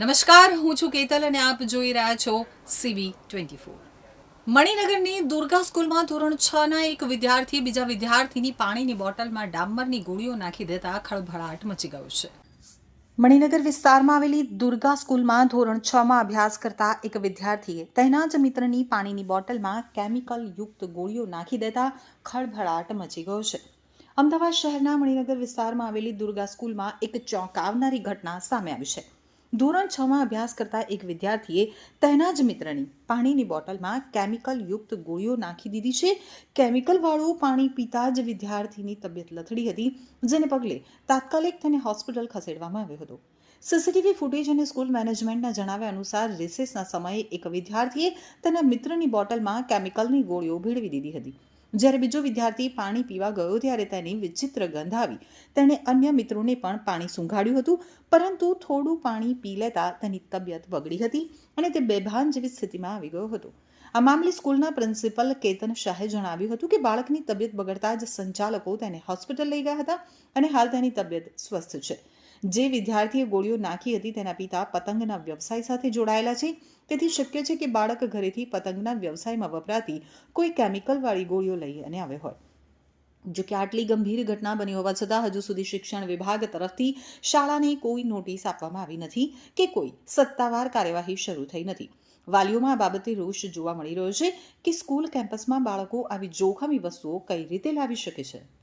નમસ્કાર, હું છું કેતલ અને આપ જોઈ રહ્યા છો સીવી ટ્વેન્ટી ફોર. મણિનગરની દુર્ગા સ્કૂલમાં ધોરણ છ ના એક વિદ્યાર્થી બીજા વિદ્યાર્થીની પાણીની બોટલમાં ડામરની ગોળીઓ નાખી દેતા ખળભળાટ મચી ગયો છે. મણિનગર વિસ્તારમાં આવેલી દુર્ગા સ્કૂલમાં ધોરણ છ માં અભ્યાસ કરતા એક વિદ્યાર્થીએ તેના જ મિત્રની પાણીની બોટલમાં કેમિકલ યુક્ત ગોળીઓ નાખી દેતા ખળભળાટ મચી ગયો છે. અમદાવાદ શહેરના મણિનગર વિસ્તારમાં આવેલી દુર્ગા સ્કૂલમાં એક ચોંકાવનારી ઘટના સામે આવી છે. ધોરણ છમાં અભ્યાસ કરતા એક વિદ્યાર્થીએ તેના જ મિત્રની પાણીની બોટલમાં કેમિકલ યુક્ત ગોળીઓ નાખી દીધી છે. કેમિકલવાળું પાણી પીતા જ વિદ્યાર્થીની તબિયત લથડી હતી, જેને પગલે તાત્કાલિક તેને હોસ્પિટલ ખસેડવામાં આવ્યો હતો. સીસીટીવી ફૂટેજ અને સ્કૂલ મેનેજમેન્ટના જણાવ્યા અનુસાર રિસેસના સમયે એક વિદ્યાર્થીએ તેના મિત્રની બોટલમાં કેમિકલની ગોળીઓ ભેળવી દીધી હતી. જ્યારે બીજો વિદ્યાર્થી પાણી પીવા ગયો ત્યારે તેની વિચિત્ર ગંધ આવી. તેણે અન્ય મિત્રોને પણ પાણી સૂંઘાડ્યું હતું, પરંતુ થોડું પાણી પી લેતા તેની તબિયત બગડી હતી અને તે બેભાન જેવી સ્થિતિમાં આવી ગયો હતો. આ મામલે સ્કૂલના પ્રિન્સિપલ કેતન શાહે જણાવ્યું હતું કે બાળકની તબિયત બગડતા જ સંચાલકો તેને હોસ્પિટલ લઈ ગયા હતા અને હાલ તેની તબિયત સ્વસ્થ છે. જે વિદ્યાર્થીએ ગોળીઓ નાખી હતી તેના પિતા પતંગના વ્યવસાય સાથે જોડાયેલા છે. તેથી શક્ય છે કે બાળક ઘરેથી પતંગના વ્યવસાયમાં વપરાતી કોઈ કેમિકલવાળી ગોળીઓ લઈ અને આવ્યો હોય. જો કે આટલી ગંભીર ઘટના બની હોવા છતાં હજુ સુધી શિક્ષણ વિભાગ તરફથી શાળાને કોઈ નોટિસ આપવામાં આવી નથી કે કોઈ સત્તાવાર કાર્યવાહી શરૂ થઈ નથી. વાલીઓમાં આ બાબતે રોષ જોવા મળી રહ્યો છે કે સ્કૂલ કેમ્પસમાં બાળકો આવી જોખમી વસ્તુઓ કઈ રીતે લાવી શકે છે?